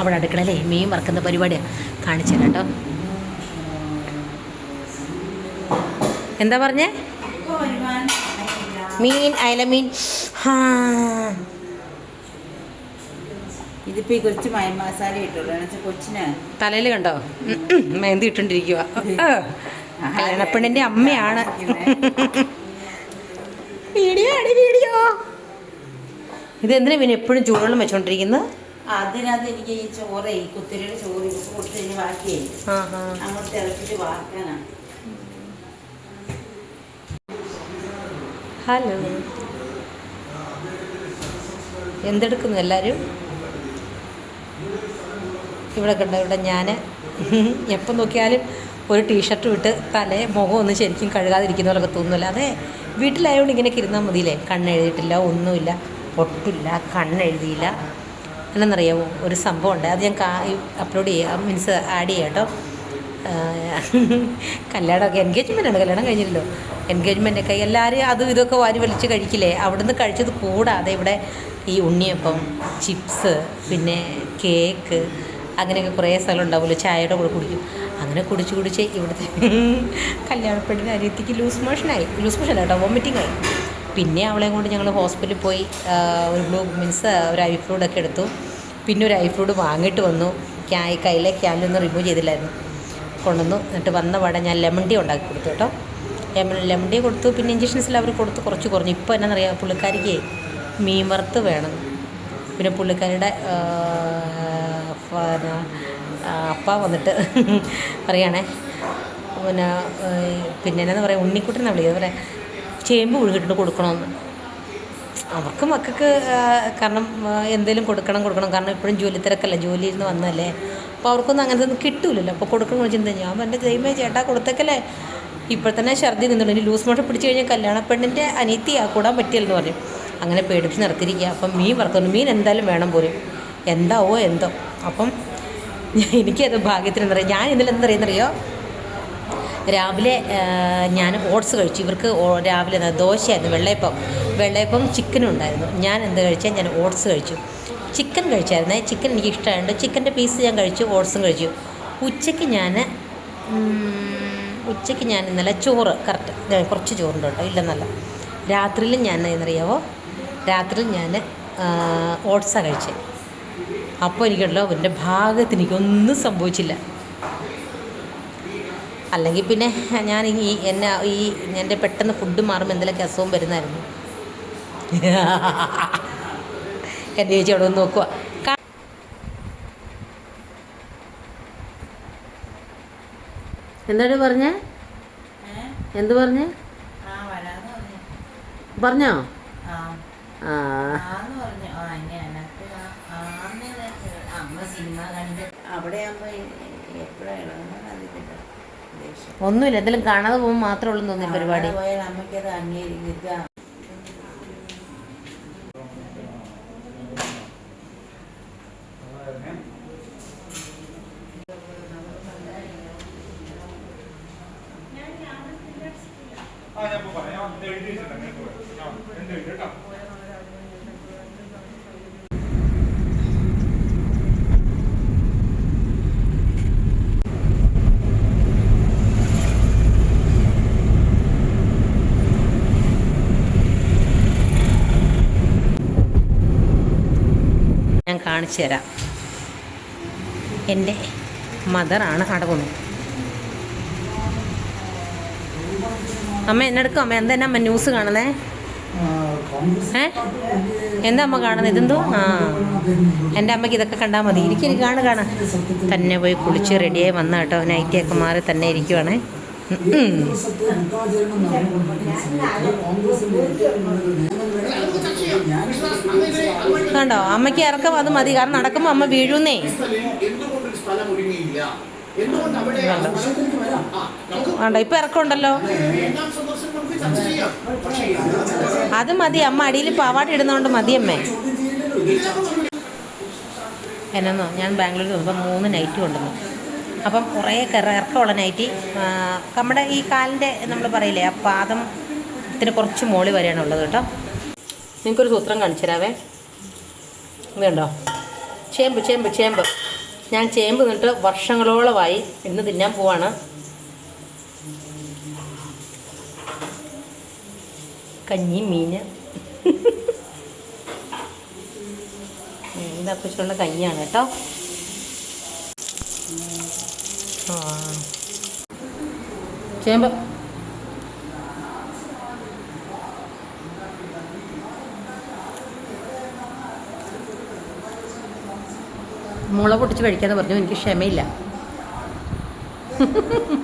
അവിടെ അടുക്കളയിലേ മീൻ വറക്കുന്ന പരിപാടിയാണ് കാണിച്ചു തരാം കേട്ടോ. എന്താ പറഞ്ഞേ? മീൻ അയല മീൻ. ഇതിപ്പോ ഈ കൊച്ചു മസാല ഇട്ടുള്ളൂ കൊച്ചിന് തലയിൽ കണ്ടോ? മെഹന്തി ഇട്ടുകൊണ്ടിരിക്കുക കല്യാണപ്പെണ്ണിന്റെ അമ്മയാണ്. വീഡിയോ ആണ് വീഡിയോ. ഇതെന്തിനാ പിന്നെ എപ്പോഴും ചൂടുവെള്ളം വെച്ചോണ്ടിരിക്കുന്നത് അതിനകത്ത് എനിക്ക് ഈ ചോറ് ഈ കുത്തിരിയുടെ ചോറ് കൊടുത്ത് കഴിഞ്ഞ് ബാക്കിയേ ആ ആ അങ്ങോട്ട് തിളച്ചിട്ട് വാർക്കാനാണ്. ഹലോ. എന്തെടുക്കുന്നു എല്ലാവരും ഇവിടെ കണ്ടോ ഇവിടെ ഞാൻ എപ്പം നോക്കിയാലും ഒരു ടീഷർട്ട് വിട്ട് തലേ മുഖം ഒന്നും ശരിക്കും കഴുകാതിരിക്കുന്ന പോലൊക്കെ തോന്നുന്നില്ല. അതെ വീട്ടിലായതുകൊണ്ട് ഇങ്ങനെയൊക്കെ ഇരുന്നാൽ മതിയില്ലേ? കണ്ണെഴുതിയിട്ടില്ല ഒന്നുമില്ല ഒട്ടില്ല കണ്ണെഴുതിയില്ല. എന്നറിയാമോ ഒരു സംഭവം ഉണ്ട് അത് ഞാൻ അപ്ലോഡ് ചെയ്യാം. മീൻസ് ആഡ് ചെയ്യാം കേട്ടോ കല്യാണമൊക്കെ എൻഗേജ്മെന്റ് ആണ്. കല്യാണം കഴിഞ്ഞില്ലല്ലോ. എൻഗേജ്മെന്റ് ഒക്കെ. എല്ലാവരും അതും ഇതൊക്കെ വാരി വലിച്ച് കഴിക്കില്ലേ? അവിടുന്ന് കഴിച്ചത് കൂടാതെ ഇവിടെ ഈ ഉണ്ണിയപ്പം ചിപ്സ് പിന്നെ കേക്ക് അങ്ങനെയൊക്കെ കുറേ സ്ഥലം ഉണ്ടാവുമല്ലോ. ചായയുടെ കൂടെ കുടിക്കും. അങ്ങനെ കുടിച്ച് കുടിച്ച് ഇവിടുത്തെ കല്യാണപ്പെട്ടിന് അനിയത്തിക്ക് ലൂസ് മോഷനായി ലൂസ് മോഷൻ കേട്ടോ വോമിറ്റിംഗ് ആയി. പിന്നെ അവളെയും കൊണ്ട് ഞങ്ങൾ ഹോസ്പിറ്റലിൽ പോയി ഒരു ബ്ലൂ മീൻസ് ഒരു ഐ ഫ്ലൂഡൊക്കെ എടുത്തു. പിന്നെ ഒരു ഐ ഫ്ലൂഡ് വാങ്ങിയിട്ട് വന്നു. ക്യാ- കയ്യിലെ ക്യാലൊന്നും റിമൂവ് ചെയ്തില്ലായിരുന്നു. കൊണ്ടുവന്നു. എന്നിട്ട് വന്ന പാടെ ഞാൻ ലെമൺ ടീ ഉണ്ടാക്കി കൊടുത്തു കേട്ടോ. ലെമൺ ടീ കൊടുത്തു. പിന്നെ ഇഞ്ചക്ഷൻസിൽ അവർ കൊടുത്ത് കുറച്ച് കുറഞ്ഞു. ഇപ്പോൾ എന്നാണെന്നറിയാം പുള്ളിക്കാരിക്ക് മീൻ വറുത്ത് വേണം. പിന്നെ പുള്ളിക്കാരിയുടെ അപ്പ വന്നിട്ട് പറയുകയാണേ പിന്നെ പിന്നെ എന്നാന്ന് പറയുക ഉണ്ണിക്കുട്ടനാണ് വിളിക്കുന്നത്? പറയാം ചേമ്പ് പുഴുങ്ങിട്ട് കൊടുക്കണമെന്ന് അവർക്ക് മക്കൾക്ക് കാരണം എന്തെങ്കിലും കൊടുക്കണം കൊടുക്കണം. കാരണം ഇപ്പോഴും ജോലി തിരക്കല്ല ജോലിയിൽ നിന്ന് വന്നല്ലേ. അപ്പോൾ അവർക്കൊന്നും അങ്ങനത്തെ ഒന്നും കിട്ടൂലല്ലോ. അപ്പോൾ കൊടുക്കണം ചിന്ത ഞാൻ എന്റെ ദൈവമേ ചേട്ടാ കൊടുത്തേക്കല്ലേ. ഇപ്പോൾ തന്നെ ഛർദി നിന്നുള്ളൂ. ഇനി ലൂസ് മോഷൻ പിടിച്ച് കഴിഞ്ഞാൽ കല്യാണ പെണ്ണിന്റെ അനിയത്തിയാ കൂടാൻ പറ്റില്ലെന്ന് പറയും. അങ്ങനെ പേടിപ്പിച്ച് നിർത്തിയിരിക്കുക അപ്പം മീൻ വറുക്കുന്നു മീൻ എന്തായാലും വേണം പോലും. എന്താവോ എന്തോ. അപ്പം എനിക്കത് ഭാഗ്യത്തിനെന്നറിയാം ഞാൻ പറയുന്നറിയോ? രാവിലെ ഞാൻ ഓട്സ് കഴിച്ചു. ഇവർക്ക് രാവിലെ ദോശയായിരുന്നു വെള്ളയപ്പം. വെള്ളയപ്പം ചിക്കനും ഉണ്ടായിരുന്നു. ഞാൻ എന്ത് കഴിച്ചാൽ ഞാൻ ഓട്സ് കഴിച്ചു. ചിക്കൻ കഴിച്ചായിരുന്നേ. ചിക്കൻ എനിക്ക് ഇഷ്ടമായതുകൊണ്ട് ചിക്കന്റെ പീസ് ഞാൻ കഴിച്ചു ഓട്സും കഴിച്ചു. ഉച്ചയ്ക്ക് ഞാൻ ഉച്ചയ്ക്ക് ഞാൻ ഇന്നലെ ചോറ് കറക്റ്റ് കുറച്ച് ചോറുണ്ട് കേട്ടോ ഇല്ലെന്നല്ല. രാത്രിയിൽ ഞാൻ എന്നറിയാവോ? രാത്രിയിൽ ഞാൻ ഓട്സാണ് കഴിച്ചത് അപ്പോൾ എനിക്കുണ്ടല്ലോ എന്റെ ഭാഗത്ത് എനിക്കൊന്നും സംഭവിച്ചില്ല. അല്ലെങ്കിൽ പിന്നെ ഞാൻ ഈ എന്നെ ഈ എന്റെ പെട്ടെന്ന് ഫുഡ് മാറുമ്പോൾ എന്തെങ്കിലുമൊക്കെ അസുഖം വരുന്നായിരുന്നു എന്റെ ചേച്ചി അവിടെ ഒന്ന് നോക്കുക എന്താണ് പറഞ്ഞേ എന്ത് പറഞ്ഞേ പറഞ്ഞു ആ അവിടെ ആകുമ്പോ എപ്പോഴാണ് ഒന്നുമില്ല എന്തെങ്കിലും കാണാതെ പോകുമ്പോൾ മാത്രമേ ഉള്ളൂ തോന്നി പരിപാടി. ആ ഞാൻ പറയാം. ഞാൻ രണ്ട് എഴുതി കേട്ടോ. കാണിച്ചു തരാം. എന്റെ മദറാണ് അവിടെ പോകുന്നത് അമ്മ എന്നെടുക്കും അമ്മ. എന്താ അമ്മ ന്യൂസ് കാണുന്നേ? ഏ? എന്താ അമ്മ കാണുന്നത്? ഇതെന്തോ? ആ. എന്റെ അമ്മയ്ക്ക് ഇതൊക്കെ കണ്ടാൽ മതി. ഇരിക്കും കാണു തന്നെ പോയി കുളിച്ച് റെഡിയായി വന്നാട്ടോ നൈറ്റിയൊക്കെ മാറി തന്നെ ഇരിക്കുവാണേ. കണ്ടോ? അമ്മയ്ക്ക് ഇറക്കം അത് മതി. കാരണം നടക്കുമ്പോൾ അമ്മ വീഴുന്നേ. വേണ്ട ഇപ്പൊ ഇറക്കമുണ്ടല്ലോ. അത് മതി. അമ്മ അടിയിൽ പാവാട്ട് ഇടുന്നതുകൊണ്ട് മതി അമ്മേ. എന്നോ ഞാൻ ബാംഗ്ലൂരിൽ വന്നപ്പോൾ മൂന്ന് നൈറ്റ് കൊണ്ടുവന്നു. അപ്പം കുറേ കറ ഇറക്കമുള്ള നൈറ്റി നമ്മുടെ ഈ കാലിന്റെ നമ്മൾ പറയില്ലേ ആ പാദം ത്തിന് കുറച്ച് മോളി വരെയാണ് ഉള്ളത് കേട്ടോ. നിങ്ങൾക്കൊരു സൂത്രം കാണിച്ചു തരാവേ. ഇതുണ്ടോ? ചേമ്പ് ചേമ്പ് ചേമ്പ്. ഞാൻ ചേമ്പ് നിന്നിട്ട് വർഷങ്ങളോളമായി ഇന്ന് തിന്നാൻ പോവാണ്. കഞ്ഞി മീന് ഇതപ്പച്ചുള്ള കഞ്ഞിയാണ് കേട്ടോ. ചേമ്പ്. മുള പൊട്ടിച്ച് കഴിക്കാന്ന് പറഞ്ഞു. എനിക്ക് ക്ഷമയില്ല.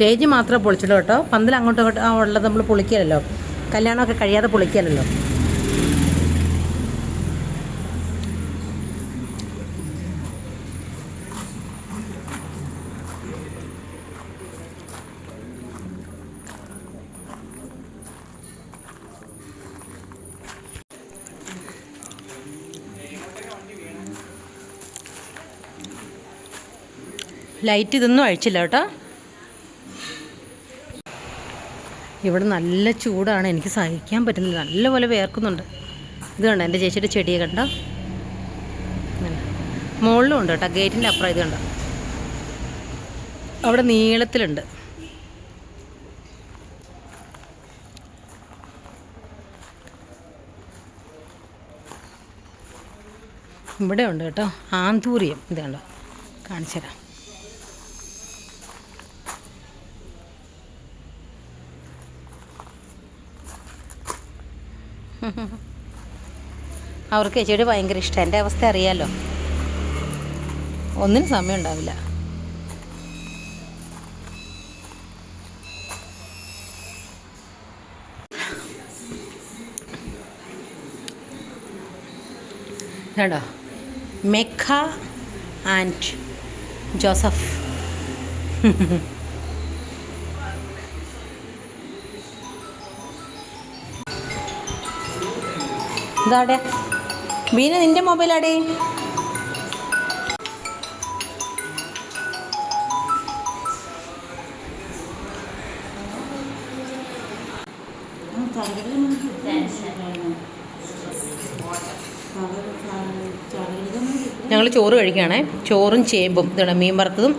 സ്റ്റേജ് മാത്രം പൊളിച്ചുള്ളൂ കേട്ടോ. പന്തൽ അങ്ങോട്ടും ഇങ്ങോട്ടും ഉള്ളത് നമ്മൾ പൊളിക്കലല്ലോ കല്യാണമൊക്കെ കഴിയാതെ പൊളിക്കലല്ലോ ലൈറ്റ് ഇതൊന്നും അഴിച്ചില്ല കേട്ടോ. ഇവിടെ നല്ല ചൂടാണ് എനിക്ക് സഹിക്കാൻ പറ്റുന്നില്ല. നല്ലപോലെ വേർക്കുന്നുണ്ട്. ഇത് കണ്ടോ എന്റെ ചേച്ചിയുടെ ചെടിയെ കണ്ടോ. മുകളിലും ഉണ്ട് കേട്ടോ ഗേറ്റിന്റെ അപ്പുറം ഇത് കണ്ടോ? അവിടെ നീളത്തിലുണ്ട്. ഇവിടെ ഉണ്ട് കേട്ടോ ആന്തൂറിയം. ഇത് കണ്ടോ? കാണിച്ചു തരാം അവർക്ക് ചേച്ചിയുടെ ഭയങ്കര ഇഷ്ടം. എന്റെ അവസ്ഥ അറിയാലോ. ഒന്നിനും സമയം ഉണ്ടാവില്ല. കണ്ടോ മെഖ ആൻഡ് ജോസഫ്. ഇതാടെ ബീന നിന്റെ മൊബൈലാടേ? ഞങ്ങൾ ചോറ് കഴിക്കുകയാണേ. ചോറും ചേമ്പും ഇതാണ് മീൻ വറുത്തതും.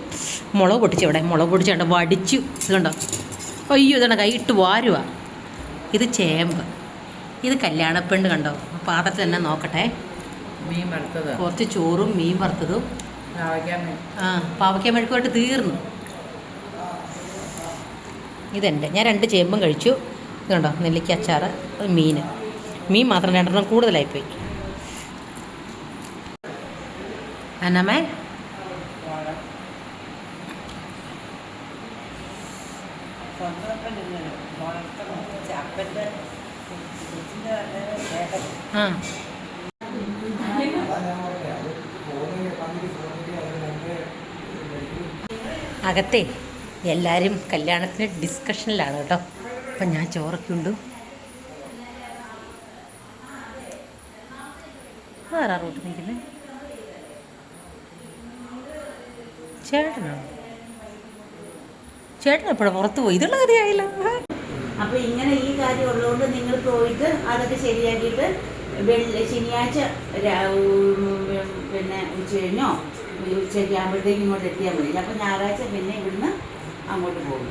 മുളക് പൊട്ടിച്ചു ഇവിടെ. മുളക് പൊട്ടിച്ചുണ്ട് വടിച്ചു. ഇതുണ്ടോ അയ്യോ ഇതാണ് കൈ ഇട്ട് വാരുക ഇത് ചേമ്പ്. ഇത് കല്യാണപ്പെണ്ണ് കണ്ടോ? പാത്രത്തിൽ തന്നെ നോക്കട്ടെ. മീൻ വറുത്തത്. കുറച്ച് ചോറും മീൻ വറുത്തതും. ആ പാവയ്ക്ക മെഴുക്കുമായിട്ട് തീർന്നു. ഇതെന്റെ. ഞാൻ രണ്ട് ചേമ്പും കഴിച്ചു. ഇതുണ്ടോ? നെല്ലിക്ക അച്ചാറ് മീൻ. മീൻ മാത്രം രണ്ടെണ്ണം കൂടുതലായിപ്പോയി അന്നമ്മേ. അപ്പന്റെ അകത്തെ എല്ലാവരും കല്യാണത്തിന് ഡിസ്കഷനിലാണ് കേട്ടോ. അപ്പം ഞാൻ ചോറൊക്കെ ഉണ്ട്. റോട്ട് നിൽക്കുന്നത് ചേട്ടനാണോ ചേട്ടൻ പുറത്ത് പോയി? ഇതുള്ള കാര്യമായില്ല അപ്പൊ ഇങ്ങനെ ഈ കാര്യം ഉള്ളതുകൊണ്ട് നിങ്ങൾ പോയിട്ട് അതൊക്കെ ശരിയാക്കിയിട്ട് വെള്ളി ശനിയാഴ്ച പിന്നെ ഉച്ച കഴിഞ്ഞോ ഉച്ചയ്ക്ക് ആകുമ്പോഴത്തേക്ക് ഇങ്ങോട്ട് എത്തിയാൽ മതി. അപ്പൊ ഞായറാഴ്ച പിന്നെ ഇവിടുന്ന് അങ്ങോട്ട് പോകും.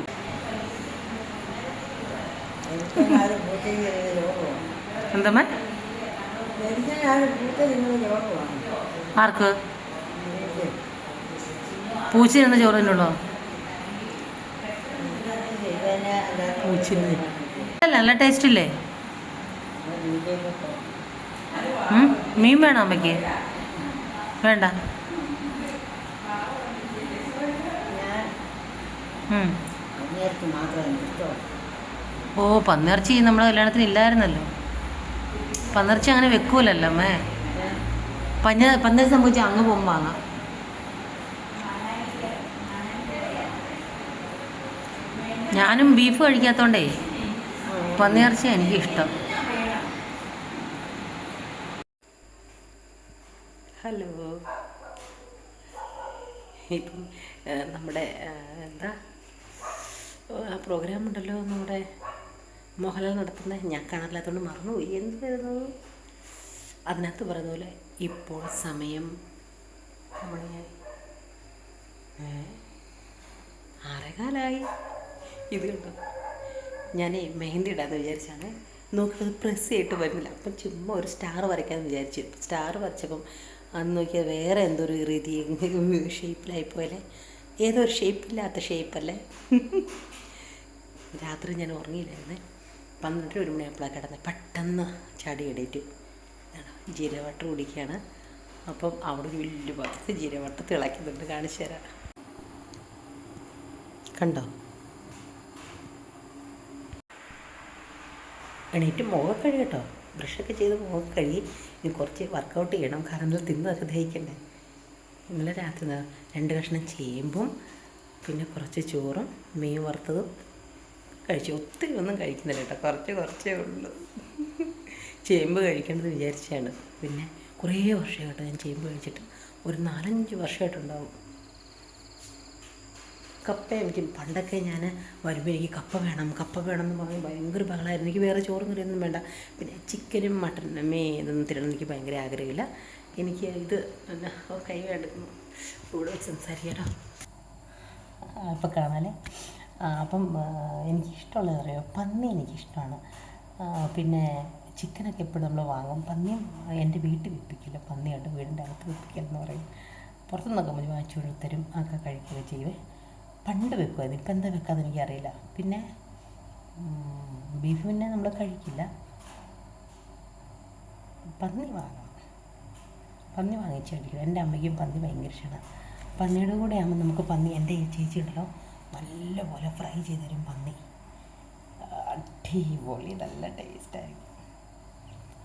എന്തമ്മ? ആർക്ക്? പൂച്ച എന്ന ചോറ് നല്ല ടേസ്റ്റ് ഇല്ലേ? മീൻ വേണോ അമ്മയ്ക്ക്? വേണ്ട. ഓ പന്നിറച്ചി നമ്മുടെ കല്യാണത്തിന് ഇല്ലായിരുന്നല്ലോ. പന്നിറച്ചി അങ്ങനെ വെക്കൂലല്ലോ അമ്മേ. പഞ്ഞ പന്നിറച്ചി സംഭവിച്ചാൽ അങ്ങ് പോകുമ്പോൾ വാങ്ങാം. ഞാനും ബീഫ് കഴിക്കാത്തോണ്ടേ പന്നിയിറച്ചി എനിക്ക് ഇഷ്ടം ഹലോ. ഇപ്പം നമ്മുടെ എന്താ? പ്രോഗ്രാം ഉണ്ടല്ലോ നമ്മുടെ മോഹൻലാൽ നടത്തുന്നത് ഞാൻ കാണാറില്ലാത്തതുകൊണ്ട് മറന്നുപോയി. വരുന്നു? അതിനകത്ത് പറയുന്ന പോലെ ഇപ്പോൾ സമയം നമ്മുടെ ഏ ആറേകാലായി. ഇത് കണ്ടോ? ഞാൻ മെഹന്തി ഇടാന്ന് വിചാരിച്ചാണ്. നോക്കിയത് പ്രസ് ചെയ്തിട്ട് വരുന്നില്ല. അപ്പം ചുമ്മാ ഒരു സ്റ്റാർ വരയ്ക്കാമെന്ന് വിചാരിച്ചു. സ്റ്റാർ വരച്ചപ്പം അന്ന് നോക്കിയാൽ വേറെ എന്തോ ഒരു രീതി ഷേപ്പിലായി പോലെ ഏതോ ഒരു ഷേപ്പില്ലാത്ത ഷേപ്പല്ലേ രാത്രി ഞാൻ ഉറങ്ങിയില്ലായിരുന്നേ. പന്ത്രണ്ട് ഒരു മണിയായപ്പോഴാണ് കിടന്നത് പെട്ടെന്ന് ചാടി എടേറ്റു ജീരവട്ടം കുടിക്കുകയാണ്. അപ്പം അവിടെ ഒരു വലിയ ഭാഗത്ത് ജീരവട്ടം തിളയ്ക്കുന്നുണ്ട്. കാണിച്ചു തരാം. കണ്ടോ? എണീറ്റ് മുഖം കഴുകി കേട്ടോ ബ്രഷൊക്കെ ചെയ്ത് മുഖം കഴുകി ഇനി കുറച്ച് വർക്കൗട്ട് ചെയ്യണം. കാരണം തിന്നൊക്കെ ദഹിക്കണ്ടേ. ഇന്നലെ രാത്രി രണ്ട് കഷ്ണം ചേമ്പും പിന്നെ കുറച്ച് ചോറും മീൻ വറുത്തതും കഴിച്ചു. ഒത്തിരി ഒന്നും കഴിക്കുന്നില്ല കേട്ടോ കുറച്ച് കുറച്ചേ ഉള്ളൂ. ചേമ്പ് കഴിക്കേണ്ടത് വിചാരിച്ചാണ് പിന്നെ കുറേ വർഷമായിട്ട് ഞാൻ ചേമ്പ് കഴിച്ചിട്ട് ഒരു നാലഞ്ച് വർഷമായിട്ടുണ്ടാവും. കപ്പ എനിക്ക് പണ്ടൊക്കെ ഞാൻ വരുമ്പോൾ എനിക്ക് കപ്പ വേണം കപ്പ വേണം എന്ന് പറഞ്ഞ് ഭയങ്കര ബഹളമായിരുന്നു എനിക്ക് വേറെ ചോറും കറിയൊന്നും വേണ്ട. പിന്നെ ചിക്കനും മട്ടനും മേ ഇതൊന്നും തരണം എനിക്ക് ഭയങ്കര ആഗ്രഹമില്ല. എനിക്ക് ഇത് കൈ വേണ്ടുന്നു കൂടെ അപ്പോൾ കാണാല്ലേ? ആ, അപ്പം എനിക്കിഷ്ടമുള്ളത് അറിയോ? പന്നി എനിക്കിഷ്ടമാണ്. പിന്നെ ചിക്കനൊക്കെ എപ്പോഴും നമ്മൾ വാങ്ങും. പന്നിയും എന്റെ വീട്ടിൽ വിൽപ്പിക്കില്ല. പന്നിയായിട്ട് വീടിന്റെ അകത്ത് വിൽപ്പിക്കില്ലെന്ന് പറയും. പുറത്തുനിന്നൊക്കെ മതി വാങ്ങിച്ചു തരും ഒക്കെ കഴിക്കുകയൊക്കെ ചെയ്യുവേ. പണ്ട് വെക്കുമായിരുന്നു ഇപ്പം എന്താ വെക്കാതെ എനിക്കറിയില്ല. പിന്നെ ബീഫ് പിന്നെ നമ്മൾ കഴിക്കില്ല. പന്നി വാങ്ങണം. പന്നി വാങ്ങിച്ച് കഴിക്കണം. എന്റെ അമ്മയ്ക്കും പന്നി ഭയങ്കര ഇഷ്ടമാണ് പന്നിയുടെ കൂടെ ആകുമ്പോൾ നമുക്ക് പന്നി എന്റെ ചേച്ചി ഉണ്ടല്ലോ നല്ലപോലെ ഫ്രൈ ചെയ്ത് തരും പന്നി. അടിപൊളി നല്ല ടേസ്റ്റായിരിക്കും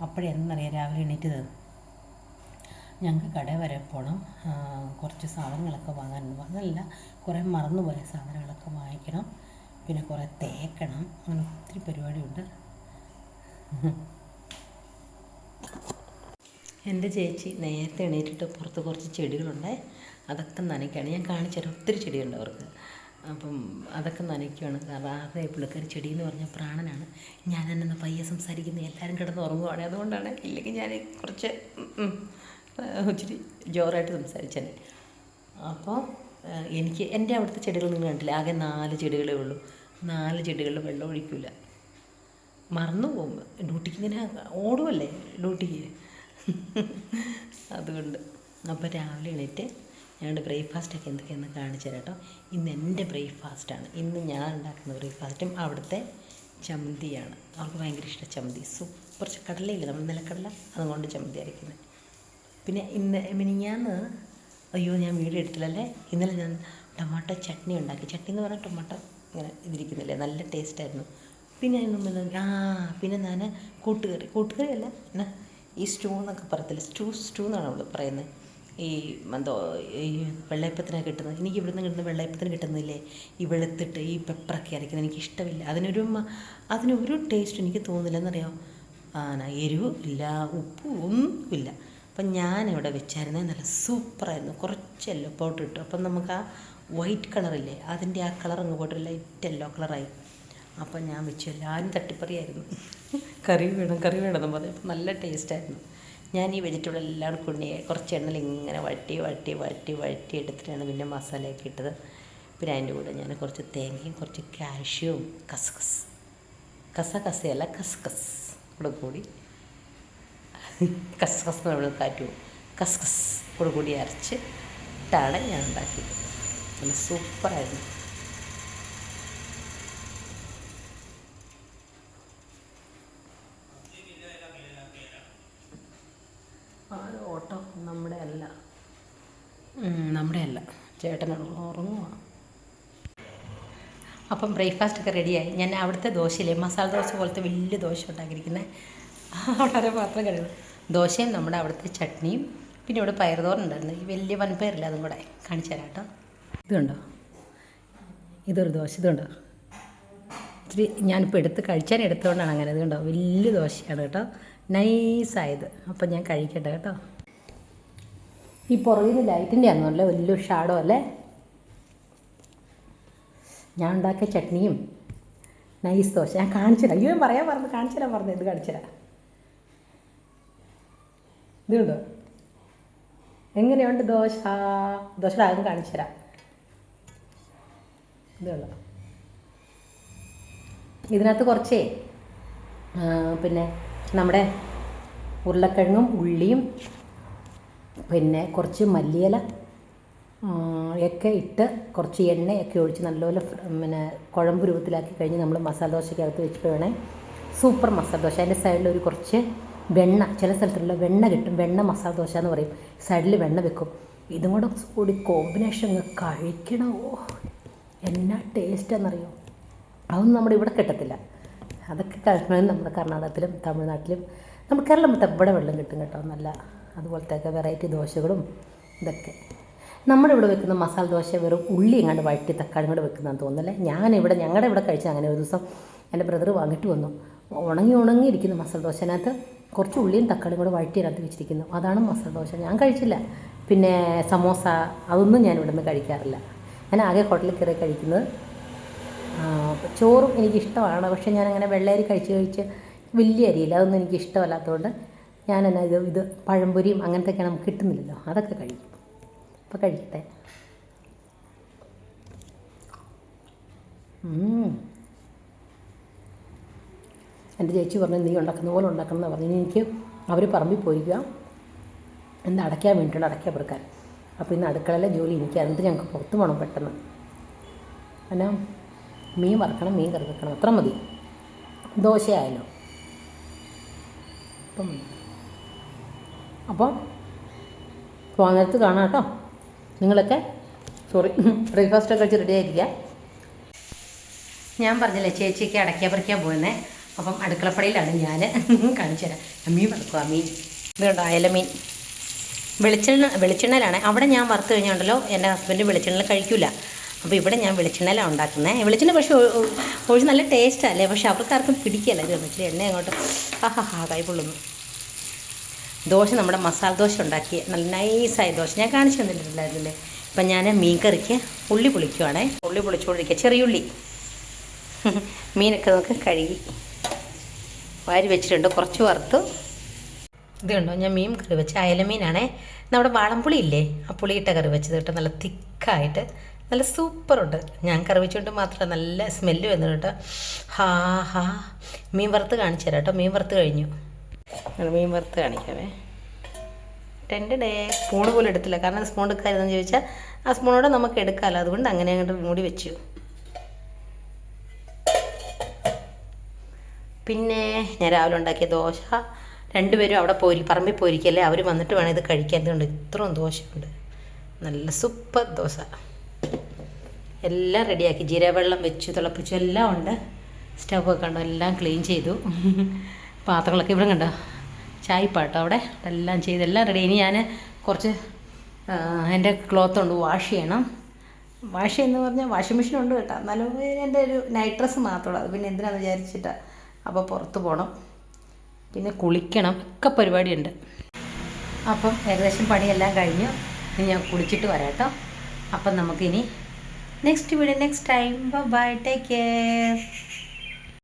അപ്പോഴെന്നറിയാം രാവിലെ എണീറ്റത്. ഞങ്ങൾക്ക് കട വരെ പോകണം കുറച്ച് സാധനങ്ങളൊക്കെ വാങ്ങാനുണ്ട്. അതല്ല കുറേ മറന്നുപോയ സാധനങ്ങളൊക്കെ വാങ്ങിക്കണം. പിന്നെ കുറേ തേക്കണം. അങ്ങനെ ഒത്തിരി പരിപാടിയുണ്ട്. എന്റെ ചേച്ചി നേരത്തെ എണീറ്റിട്ട് പുറത്ത് കുറച്ച് ചെടികളുണ്ട് അതൊക്കെ നനയ്ക്കുകയാണ് ഞാൻ കാണിച്ചുതരാം ഒത്തിരി ചെടിയുണ്ട് അവർക്ക്. അപ്പം അതൊക്കെ നനയ്ക്കുകയാണ് കാരണം ആരുടെ പുള്ളിക്കാരി ചെടി എന്ന് പറഞ്ഞാൽ പ്രാണനാണ്. ഞാൻ എന്നെ പയ്യെ സംസാരിക്കുന്നത് എല്ലാവരും കിടന്ന് ഉറങ്ങുവാണ്. അതുകൊണ്ടാണ് ഇല്ലെങ്കിൽ ഞാൻ കുറച്ച് ഇച്ചിരി ജോറായിട്ട് സംസാരിച്ചേനെ അപ്പോൾ എനിക്ക് എന്റെ അവിടുത്തെ ചെടികൾ നിങ്ങൾ കണ്ടില്ല? ആകെ നാല് ചെടികളേ ഉള്ളൂ. നാല് ചെടികളിൽ വെള്ളം ഒഴിക്കില്ല മറന്നു പോകും. ഡ്യൂട്ടിക്ക് ഇങ്ങനെ ഓടുമല്ലേ ഡ്യൂട്ടിക്ക്. അതുകൊണ്ട്. അപ്പോൾ രാവിലെ എണീറ്റ് ഞങ്ങളുടെ ബ്രേക്ക്ഫാസ്റ്റൊക്കെ എന്തൊക്കെയാണെന്ന് കാണിച്ചു തരാം കേട്ടോ ഇന്ന് എന്റെ ബ്രേക്ക്ഫാസ്റ്റാണ് ഇന്ന് ഞാൻ ഉണ്ടാക്കുന്ന ബ്രേക്ക്ഫാസ്റ്റും അവിടുത്തെ ചമ്മന്തിയാണ്. അവർക്ക് ഭയങ്കര ഇഷ്ടം ചമ്മന്തി. സൂപ്പർ. കടലയില്ലേ? നമ്മൾ നിലക്കടല? അതുകൊണ്ട് ചമ്മന്തി അരയ്ക്കുന്നത് പിന്നെ ഇന്ന് മിനിഞ്ഞാന്ന് അയ്യോ ഞാൻ വീഡിയോ എടുത്തില്ലല്ലേ? ഇന്നലെ ഞാൻ ടൊമാറ്റോ ചട്നി ഉണ്ടാക്കി. ചട്നി എന്ന് പറഞ്ഞാൽ ടൊമാറ്റോ ഇങ്ങനെ ഇതിരിക്കുന്നില്ലേ? നല്ല ടേസ്റ്റായിരുന്നു പിന്നെ അതിന് ആ പിന്നെ ഞാൻ കൂട്ടുകറി. കൂട്ടുകറി അല്ല എന്നാ ഈ സ്റ്റൂ എന്നൊക്കെ പറയത്തില്ല? സ്റ്റൂ സ്റ്റൂ എന്നാണ് അവൾ പറയുന്നത്. ഈ എന്തോ ഈ വെള്ളയപ്പത്തിനൊക്കെ കിട്ടുന്നത്. എനിക്ക് ഇവിടുന്ന് കിട്ടുന്ന വെള്ളയപ്പത്തിന് കിട്ടുന്നില്ലേ? ഈ വെളുത്തിട്ട് ഈ പെപ്പറൊക്കെ അരയ്ക്കുന്നത് എനിക്ക് ഇഷ്ടമില്ല. അതിനൊരു അതിനൊരു ടേസ്റ്റ് എനിക്ക് തോന്നുന്നില്ല. എന്നറിയാമോ ആ എരിവും ഇല്ല ഉപ്പും ഒന്നുമില്ല അപ്പം ഞാനിവിടെ വെച്ചായിരുന്നത് നല്ല സൂപ്പറായിരുന്നു. കുറച്ച് യെല്ലോ പൗഡർ ഇട്ടു. അപ്പം നമുക്ക് ആ വൈറ്റ് കളറില്ലേ അതിന്റെ ആ കളർ അങ്ങ് പോയിട്ട് ലൈറ്റ് യെല്ലോ കളറായി അപ്പം ഞാൻ വെച്ചു. എല്ലാവരും തട്ടിപ്പറിയായിരുന്നു. കറി വേണം കറി വേണമെന്ന് പറഞ്ഞു. അപ്പം നല്ല ടേസ്റ്റായിരുന്നു ഞാൻ ഈ വെജിറ്റബിൾ എല്ലാം കുണ്ണി കുറച്ച് എണ്ണയിൽ ഇങ്ങനെ വഴറ്റി വഴറ്റി വഴറ്റി വഴറ്റി എടുത്തിട്ടാണ് പിന്നെ മസാലയൊക്കെ ഇട്ടത്. പിന്നെ അതിന്റെ കൂടെ ഞാൻ കുറച്ച് തേങ്ങയും കുറച്ച് കാഷ്യവും കസ്കസ് കസകസയല്ല കസ്കസ് കൂടെ കൂടി. കസ്കസ് കസ് നമ്മൾ കാറ്റു കസ്കസ് കൂടെ കൂടി അരച്ച് ഇട്ടാണ് ഞാൻ ഉണ്ടാക്കിയത്. നല്ല സൂപ്പറായിരുന്നു ആ ഒരു ഓട്ടോ? നമ്മുടെ അല്ല. അല്ല. ചേട്ടനാണ് ഉറങ്ങുക അപ്പം ബ്രേക്ക്ഫാസ്റ്റ് ഒക്കെ റെഡിയായി ഞാൻ അവിടുത്തെ ദോശയില്ലേ? മസാല ദോശ പോലത്തെ വലിയ ദോശ ഉണ്ടാക്കിയിരിക്കുന്നത് വളരെ മാത്രം കഴിവ് ദോശയും നമ്മുടെ അവിടുത്തെ ചട്നിയും പിന്നെ ഇവിടെ പയറുതോറുണ്ടായിരുന്നു ഈ വലിയ വൻപയറില്ല അതും കൂടെ കാണിച്ചു തരാം കേട്ടോ. ഇതുണ്ടോ? ഇതൊരു ദോശ ഇതുണ്ടോ? ഇച്ചിരി ഞാനിപ്പോൾ എടുത്ത് കഴിച്ചാൽ എടുത്തുകൊണ്ടാണ് അങ്ങനെ. ഇതുണ്ടോ? വലിയ ദോശയാണ് കേട്ടോ. നൈസായത്. അപ്പം ഞാൻ കഴിക്കട്ടെ കേട്ടോ. ഈ പുറകിൽ ലൈറ്റിന്റെ ആണെന്നല്ലേ വലിയ ഷാഡോ അല്ലേ? ഞാൻ ഉണ്ടാക്കിയ ചട്നിയും നൈസ് ദോശ. ഞാൻ കാണിച്ചില്ല അയ്യോ പറയാൻ പറഞ്ഞു കാണിച്ചില്ല പറഞ്ഞു ഇത് കാണിച്ചുതരാം ഇത് കണ്ടോ എങ്ങനെയുണ്ട് ദോശ? ദോശയുടെ ആകും കാണിച്ചു തരാം. ഇതുണ്ടോ. ഇതിനകത്ത് കുറച്ചേ പിന്നെ നമ്മുടെ ഉരുളക്കിഴങ്ങും ഉള്ളിയും പിന്നെ കുറച്ച് മല്ലിയില ഒക്കെ ഇട്ട് കുറച്ച് എണ്ണയൊക്കെ ഒഴിച്ച് നല്ലപോലെ പിന്നെ കുഴമ്പ് രൂപത്തിലാക്കി കഴിഞ്ഞ് നമ്മൾ മസാല ദോശയ്ക്കകത്ത് വെച്ചിട്ട് വേണേൽ സൂപ്പർ മസാല ദോശ അതിന്റെ സൈഡിൽ ഒരു കുറച്ച് വെണ്ണ ചില സ്ഥലത്തുള്ള വെണ്ണ കിട്ടും. വെണ്ണ മസാല ദോശ എന്ന് പറയും. സൈഡിൽ വെണ്ണ വെക്കും. ഇതും കൂടെ കൂടി കോമ്പിനേഷൻ കഴിക്കണോ. എന്നാ ടേസ്റ്റാണെന്നറിയോ അതൊന്നും നമ്മുടെ ഇവിടെ കിട്ടത്തില്ല. അതൊക്കെ കഴിക്കണമെങ്കിൽ നമ്മുടെ കർണാടകത്തിലും തമിഴ്നാട്ടിലും. നമ്മൾ കേരളം മൊത്തം എവിടെ വെള്ളം കിട്ടും കേട്ടോ. നല്ല അതുപോലത്തെയൊക്കെ വെറൈറ്റി ദോശകളും ഇതൊക്കെ. നമ്മുടെ ഇവിടെ വെക്കുന്ന മസാല ദോശ വെറും ഉള്ളി എങ്ങാണ്ട് വഴറ്റി തക്കാളി കൂടെ വെക്കുന്നതെന്ന് തോന്നുന്നല്ലേ? ഞാനിവിടെ ഞങ്ങളുടെ ഇവിടെ കഴിച്ച അങ്ങനെ ഒരു ദിവസം എന്റെ ബ്രദർ വാങ്ങിട്ട് വന്നു. ഉണങ്ങി ഉണങ്ങി ഇരിക്കുന്ന മസാല ദോശനകത്ത്. കുറച്ച് ഉള്ളിയും തക്കാളിയും കൂടെ വഴറ്റി അതിനകത്ത് വെച്ചിരിക്കുന്നു. അതാണ് മസാല ദോശ. ഞാൻ കഴിച്ചില്ല. പിന്നെ സമോസ അതൊന്നും ഞാൻ ഇവിടെ നിന്ന് കഴിക്കാറില്ല. ഞാൻ ആകെ ഹോട്ടലിൽ കയറി കഴിക്കുന്നത് ചോറും എനിക്കിഷ്ടമാണ്. പക്ഷേ ഞാനങ്ങനെ വെള്ളയരി കഴിച്ച് കഴിച്ച് വലിയ അരിയില്ല. അതൊന്നും എനിക്ക് ഇഷ്ടമല്ലാത്തതുകൊണ്ട് ഞാൻ എന്നാ ഇത് ഇത് പഴംപൊരിയും അങ്ങനത്തെയൊക്കെ നമുക്ക് കിട്ടുന്നില്ലല്ലോ. അതൊക്കെ കഴിക്കും. അപ്പോൾ കഴിക്കട്ടെ. എന്റെ ചേച്ചി പറഞ്ഞു നീ ഉണ്ടാക്കുന്ന പോലെ ഉണ്ടാക്കണം എന്ന് പറഞ്ഞു. എനിക്ക് അവർ പറമ്പിൽ പോയിരിക്കുക എന്താ അടയ്ക്കാൻ വേണ്ടിയിട്ടുണ്ട് അടയ്ക്കാൻ പെടുക്കാൻ അപ്പോൾ ഇന്ന് അടുക്കളയിലെ ജോലി എനിക്ക് എന്നിട്ട് ഞങ്ങൾക്ക് പുറത്ത് പോകണം പെട്ടെന്ന്? എന്നാ മീൻ വറക്കണം മീൻ കറി വെക്കണം. അത്ര മതി. ദോശയായാലോ. അപ്പം അപ്പോൾ പോകാൻ നേരത്ത് കാണാം കേട്ടോ. നിങ്ങളൊക്കെ സോറി ബ്രേക്ക്ഫാസ്റ്റൊക്കെ കഴിച്ച് റെഡി ആയിരിക്കുക. ഞാൻ പറഞ്ഞില്ലേ ചേച്ചിക്ക് അടയ്ക്കാൻ പറിക്കാൻ പോയെന്നേ അപ്പം അടുക്കളപ്പടയിലാണ് ഞാൻ. കാണിച്ചു തരാം. അമ്മീൻ വറുക്കുക മീൻ. ഇതുണ്ടോ അയലമീൻ അയല മീൻ? വെളിച്ചെണ്ണ വെളിച്ചെണ്ണയിലാണ്. അവിടെ ഞാൻ വറുത്ത് കഴിഞ്ഞുണ്ടല്ലോ എന്റെ ഹസ്ബൻഡ് വെളിച്ചെണ്ണയിൽ കഴിക്കില്ല അപ്പോൾ ഇവിടെ ഞാൻ വെളിച്ചെണ്ണയിലാണ് ഉണ്ടാക്കുന്നത് വെളിച്ചെണ്ണ പക്ഷേ ഒഴിച്ച് നല്ല ടേസ്റ്റല്ലേ പക്ഷേ അവർക്കാർക്കും പിടിക്കല്ല. ഇത് വെച്ചിട്ട് എണ്ണ അങ്ങോട്ട് ആഹാ കൈ പൊള്ളുന്നു. ദോശ നമ്മുടെ മസാല ദോശ ഉണ്ടാക്കി നല്ല നൈസായ ദോശ. ഞാൻ കാണിച്ചു തന്നിട്ടുണ്ടായിരുന്നില്ലേ? ഇപ്പം ഞാൻ മീൻ കറിക്ക് ഉള്ളി പൊളിക്കുവാണേ. ഉള്ളി പൊളിച്ചുകൊണ്ടിരിക്കുക. ചെറിയുള്ളി മീനൊക്കെ നമുക്ക് കഴുകി വാരി വെച്ചിട്ടുണ്ട്. കുറച്ച് വറുത്ത് ഇത് കണ്ടോ ഞാൻ മീൻ കറി വെച്ച അയലമീനാണേ. നമ്മുടെ വാളംപുളി ഇല്ലേ? ആ പുളിയിട്ട കറി വെച്ചത് കേട്ടോ. നല്ല തിക്കായിട്ട് നല്ല സൂപ്പറുണ്ട്. ഞാൻ കറി വെച്ചുകൊണ്ട് മാത്രമല്ല നല്ല സ്മെല്ല് വന്നു കേട്ടോ. ഹാ ഹാ. മീൻ വറുത്ത് കാണിച്ചു തരാം കേട്ടോ. മീൻ വറുത്ത് കഴിഞ്ഞു. മീൻ വറുത്ത് കാണിക്കാവേ. ടെന്റെ ഡേ സ്പൂൺ പോലും എടുത്തില്ല. കാരണം സ്പൂൺ എടുക്കാതിരുന്നെന്ന് ചോദിച്ചാൽ ആ സ്പൂണോടെ നമുക്ക് എടുക്കാമല്ലോ അതുകൊണ്ട് അങ്ങനെ അങ്ങോട്ട് മൂടി വെച്ചു. പിന്നെ ഞാൻ രാവിലെ ഉണ്ടാക്കിയ ദോശ. രണ്ടുപേരും അവിടെ പോയി പറമ്പിൽ പോയിരിക്കല്ലേ? അവർ വന്നിട്ട് വേണം ഇത് കഴിക്കാൻ. ഇതുകൊണ്ട് ഇത്രയും ദോശയുണ്ട്. നല്ല സൂപ്പർ ദോശ. എല്ലാം റെഡിയാക്കി ജീരവെള്ളം വെച്ച് തിളപ്പിച്ചു എല്ലാം ഉണ്ട്. സ്റ്റൗവൊക്കെ ഉണ്ടോ എല്ലാം ക്ലീൻ ചെയ്തു. പാത്രങ്ങളൊക്കെ ഇവിടെ കണ്ടോ? ചായപ്പാട്ടോ അവിടെ? എല്ലാം ചെയ്ത് എല്ലാം റെഡി ഇനി ഞാൻ കുറച്ച് എന്റെ ക്ലോത്ത് ഉണ്ട് വാഷ് ചെയ്യണം. വാഷ് ചെയ്യുന്ന പറഞ്ഞാൽ വാഷിംഗ് മെഷീൻ ഉണ്ട് കേട്ടോ. എന്നാലും എന്റെ ഒരു നൈറ്റ് ഡ്രസ്സ് മാത്രമേ അത് പിന്നെ എന്തിനാണെന്ന് വിചാരിച്ചിട്ടാണ് അപ്പോൾ പുറത്ത് പോകണം പിന്നെ കുളിക്കണം. ഒക്കെ പരിപാടിയുണ്ട്. അപ്പം ഏകദേശം പണിയെല്ലാം കഴിഞ്ഞു. ഇനി ഞാൻ കുളിച്ചിട്ട് വരാം കേട്ടോ. അപ്പം നമുക്കിനി next video next time bye take care